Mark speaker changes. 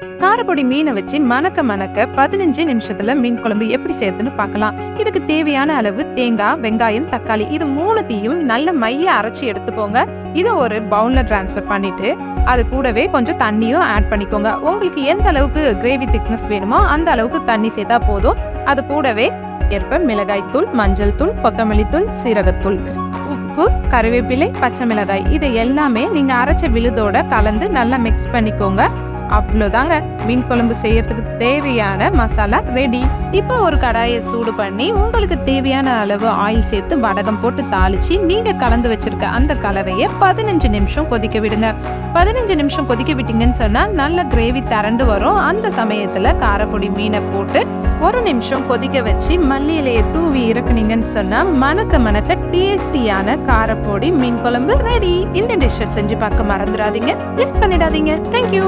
Speaker 1: காரப்பொடி மீனை வச்சு மணக்க மணக்க பதினஞ்சு நிமிஷத்துல மீன் குழம்பு எப்படி செய்யறதுன்னு பார்க்கலாம். இதுக்கு தேவையான அளவு தேங்காய் வெங்காயம் தக்காளி இது மூணுத்தையும் நல்ல மைய அரைச்சி எடுத்துக்கோங்க. இதை ஒரு பவுல்ல டிரான்ஸ்ஃபர் பண்ணிட்டு அது கூடவே கொஞ்சம் தண்ணியும் ஆட் பண்ணிக்கோங்க. உங்களுக்கு எந்த அளவுக்கு கிரேவி திக்னஸ் வேணுமோ அந்த அளவுக்கு தண்ணி சேர்த்தா போதும். அது கூடவே ஏற்ப மிளகாய் தூள் மஞ்சள் தூள் கொத்தமல்லி தூள் சீரகத்தூள் உப்பு கருவேப்பிலை பச்சை மிளகாய் இது எல்லாமே நீங்க அரைச்ச விழுதோட கலந்து நல்லா மிக்ஸ் பண்ணிக்கோங்க. அவ்வளோதாங்க. மீன் குழம்பு செய்யறதுக்கு தேவையான மசாலா ரெடி இப்போ ஒரு கடாயை சூடு பண்ணி உங்களுக்கு தேவையான அளவு ஆயில் சேர்த்து வடகம் போட்டு தாளிச்சு நீங்க கலந்து வச்சிருக்க அந்த கலவையை பதினஞ்சு நிமிஷம் கொதிக்க விடுங்க. பதினஞ்சு நிமிஷம் கொதிக்க விட்டீங்கன்னு சொன்னா நல்ல கிரேவி திரண்டு வரும். அந்த சமயத்துல காரப்பொடி மீனை போட்டு ஒரு நிமிஷம் கொதிக்க வச்சு மல்லி தூவி இறக்குனீங்கன்னு சொன்னா மணக்க மணக்க டேஸ்டியான காரப்பொடி மீன் குழம்பு ரெடி இந்த டிஷ்ஷை செஞ்சு பார்க்க மறந்துடாதீங்க. மிஸ் பண்ணிடாதீங்க. தேங்க்யூ